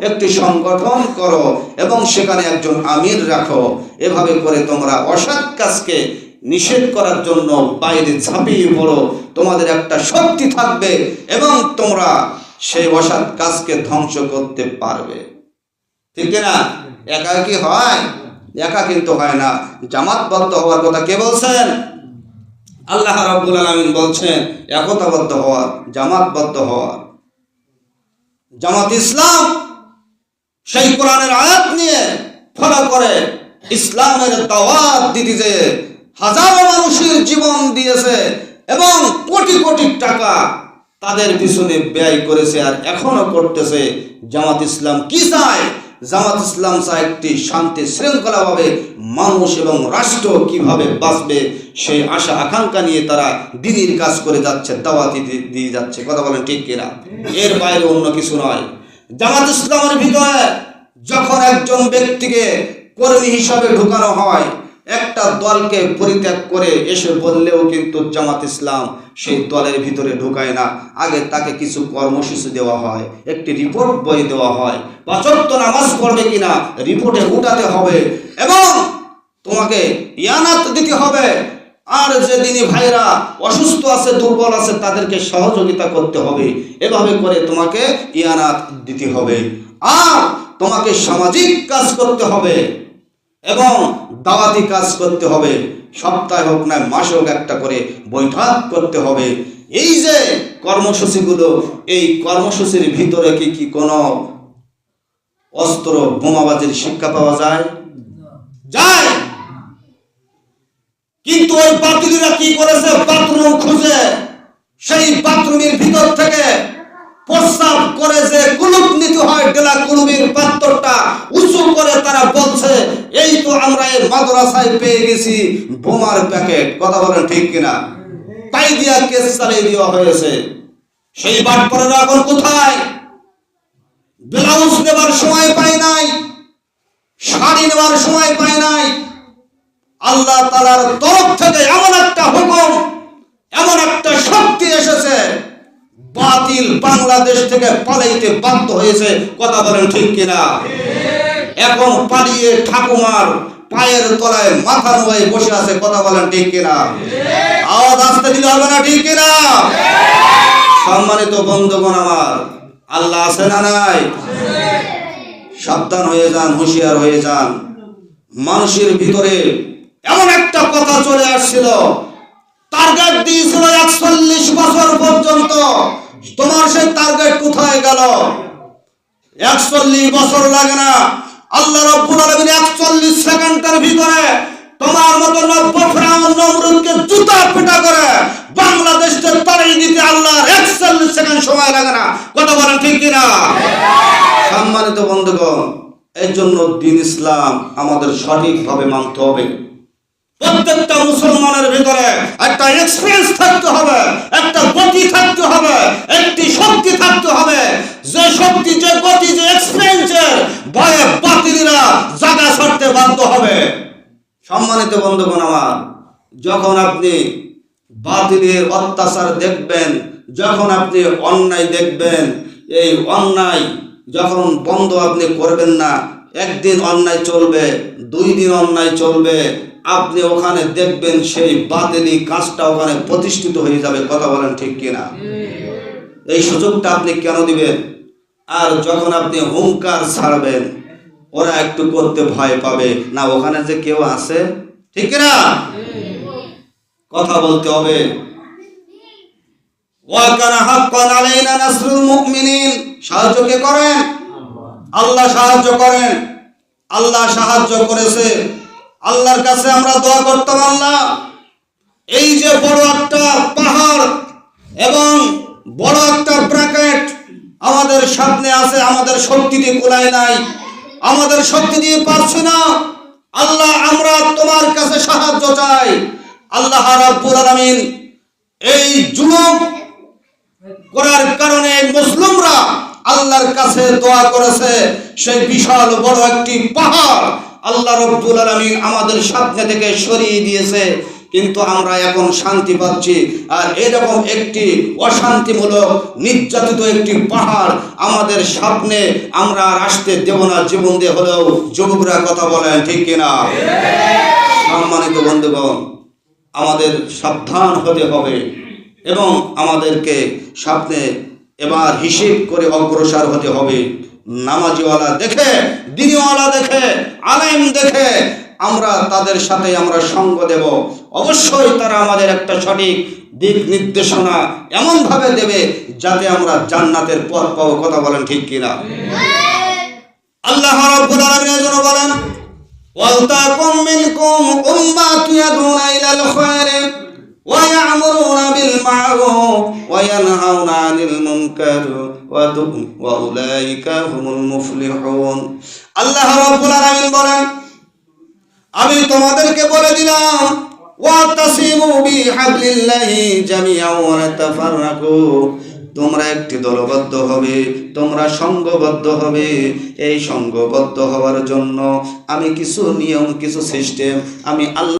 একটি সংগঠন করো এবং সেখানে একজন আমির রাখো। এভাবে করে তোমরা অসৎ কাজকে নিষেধ করার জন্য বাইরে ঝাঁপিয়ে পড়ো। তোমাদের একটা শক্তি থাকবে এবং তোমরা সেই অসৎ কাজকে ধ্বংস করতে পারবে। ঠিক না? একা কি হয়? একা কিন্তু হয় না। জামাতবদ্ধ হওয়ার কথা কে বলছেন? আল্লাহ রাব্বুল আলামিন বলছেন, একতাবদ্ধ হওয়ার জামাতবদ্ধ হওয়ার জামাত ইসলাম সেই কোরআনের আয়াত নিয়ে ফলো করে। ইসলামের দাওয়াত দিতে যে হাজারো মানুষের জীবন দিয়েছে এবং কোটি কোটি টাকা তাদের পিছনে ব্যয় করেছে আর এখনও করতেছে। জামাত ইসলাম কি চায়? জামাত ইসলাম চায় একটি শান্তি শৃঙ্খলাভাবে মানুষ এবং রাষ্ট্র কীভাবে বাঁচবে সেই আশা আকাঙ্ক্ষা নিয়ে তারা দিদির কাজ করে যাচ্ছে, দাওয়াতি দিয়ে যাচ্ছে। কথা বলেন ঠিক কিনা? এর বাইরে অন্য কিছু নয়। জামাত ইসলামের ভিতরে যখন একজন ব্যক্তিকে কর্মী হিসাবে ঢুকানো হয়, একটা দলকে পরিত্যাগ করে এসে বললেও কিন্তু জামাত ইসলাম সেই দলের ভিতরে ঢুকায় না। আগে তাকে কিছু কর্মসূচি দেওয়া হয়, একটি রিপোর্ট বই দেওয়া হয় পাচত্ব নামাজ পড়বে কিনা রিপোর্টে উঠাতে হবে এবং তোমাকে ইয়ানাত দিতে হবে। আর যে দিনী ভাইরা অসুস্থ আছে, দুর্বল আছে, তাদেরকে সহযোগিতা করতে হবে। এভাবে করে তোমাকে ইয়ানাত দিতে হবে। আর তোমাকে সামাজিক কাজ করতে হবে এবং দাওয়াতি কাজ করতে হবে। সপ্তাহে হোক না, মাসে হোক একটা করে বৈঠক করতে হবে। এই যে কর্মসূচিগুলো, এই কর্মসূচির ভিতরে কি কি কোনো অস্ত্র, বোমাবাজির শিক্ষা পাওয়া যায়? যায়। কিন্তু ওই বাতিলরা কি করেছে? বাথরুম খুঁজে। সেই বাথরুমের ভিতর থেকে প্রস্তাব করে যে কুলুপ নিতে হয় ডেলা কুলুমের পাত্রটা উঁচু করে তারা বলছে, এই তো আমরা এই মাদ্রাসায় পেয়ে গেছি বোমার প্যাকেট। কথা বলেন ঠিক কিনা? তাই দিয়া কেস চালিয়ে দেওয়া হয়েছে। সেই বাটপরেরা এখন কোথায়? ব্লাউজ নেবার সময় পায় নাই, শাড়ি নেবার সময় পায় নাই আল্লাহ তালার তরফ থেকে এমন একটা হুকুম, এমন একটা শক্তি এসেছে, বাতিল বাংলাদেশ থেকে পালাইতে বাধ্য হয়েছে। কথা বলেন ঠিক কিনা? এখন পালিয়ে ঠাকুমার পায়ের তলায় মাথা নোয়াই বসে আছে, কথা বলেন ঠিক কিনা? আওয়াজ আসতে দিলে হবে না ঠিক কিনা? সম্মানিত বন্ধুগণ আমার, আল্লাহ আছে না নাই? সাবধান হয়ে যান, হুঁশিয়ার হয়ে যান। মানুষের ভিতরে এমন একটা কথা চলে আসছিল। টার্গেট দিয়েছিল একচল্লিশ বছর পর্যন্ত। তোমার সেই টার্গেট কোথায় গেল? একচল্লিশ বছর লাগে না। আল্লাহ রব্বুল আলামিন একচল্লিশ সেকেন্ডের ভিতরে তোমার মতো নব্য ফেরাউন নমরুদকে জুতা পিটা করে বাংলাদেশকে তাড়িয়ে দিতে আল্লাহর একচল্লিশ সেকেন্ড সময় লাগে না। কথা বলেন ঠিক কিনা? সম্মানিত বন্ধুগণ, এর জন্য দিন ইসলাম আমাদের সঠিকভাবে মানতে হবে। প্রত্যেকটা মুসলমানের ভিতরে একটা এক্সপিরিয়েন্স থাকতে হবে, একটা গতি থাকতে হবে, একটি শক্তি থাকতে হবে। যে শক্তি, যে গতি, যে এক্সপিরিয়েন্সের ভয়ে বাতিলরা জায়গা ছাড়তে বাধ্য হবে। সম্মানিত বন্ধুগণ আমার, যখন আপনি বাতিলের অত্যাচার দেখবেন, যখন আপনি অন্যায় দেখবেন, এই অন্যায় যখন বন্ধ আপনি করবেন না একদিন অন্যায় চলবে, দুই দিন অন্যায় চলবে, আপনি ওখানে দেখবেন সেই বাতিলি কাজটা ওখানে প্রতিষ্ঠিত হয়ে যাবে, কথা বলেন ঠিক কিনা? এই সুযোগটা আপনি কেন দিবেন? আর যখন আপনি হুঙ্কার ছাড়বেন, ওরা একটু করতে ভয় পাবে, না, ওখানে যে কেউ আছে? ঠিক না কথা বলতে হবে। সাহায্য কে করেন? আল্লাহ সাহায্য করেন। আল্লাহ সাহায্য করেছে। আল্লাহর কাছে আমরা দোয়া করতাম, আল্লাহ, এই যে বড় একটা পাহাড় এবং বড় একটা ব্র্যাকেট আমাদের সামনে আছে, আমাদের শক্তি দিয়ে কোলায় নাই, আমাদের শক্তি দিয়ে পারছি না। আল্লাহ, আমরা তোমার কাছে সাহায্য চাই। আল্লাহ রাব্বুল আলামিন এই যুবক করার কারণে মুসলিমরা আল্লাহর কাছে দোয়া করেছে, সেই বিশাল বড় একটি পাহাড় আল্লাহ রব্বুল আলামিন আমাদের সামনে থেকে সরিয়ে দিয়েছে। কিন্তু আমরা এখন শান্তি পাচ্ছি। আর এরকম একটি অশান্তিমূলক, নির্যাতিত একটি পাহাড় আমাদের সামনে আমরা আর আসতে দেব না জীবন দিয়ে হলেও যুবকরা কথা বলেন, ঠিক কিনা? সম্মানিত বন্ধুগণ, আমাদের সাবধান হতে হবে এবং আমাদেরকে সামনে এবার হিসেব করে অগ্রসর হতে হবে। নামাজিওয়ালা দেখে, দিনওয়ালা দেখে, আলেম দেখে আমরা তাদের সাথে আমরা সঙ্গ দেব। অবশ্যই তারা আমাদের একটা সঠিক দিক নির্দেশনা এমনভাবে দেবে যাতে আমরা জান্নাতের পথ পাবো। কথা বলেন ঠিক কিনা? আল্লাহ বলেন ওয়া ইয়া'মুরুনা বিল দু- ওয়া উলাইকা হুমুল মুফলিহুন আল্লাহ রাব্বুল আলামিন বলেন, আমি তোমাদেরকে বলে দিলাম, ওয়াতাসিমু বিহাবলিল্লাহি ওয়া তাফাররাকু তোমরা একটি দলবদ্ধ হবে, তোমরা সংঘবদ্ধ হবে। এই সংঘবদ্ধ হওয়ার জন্য আমি কিছু নিয়ম, কিছু সিস্টেম আমি আল্লাহ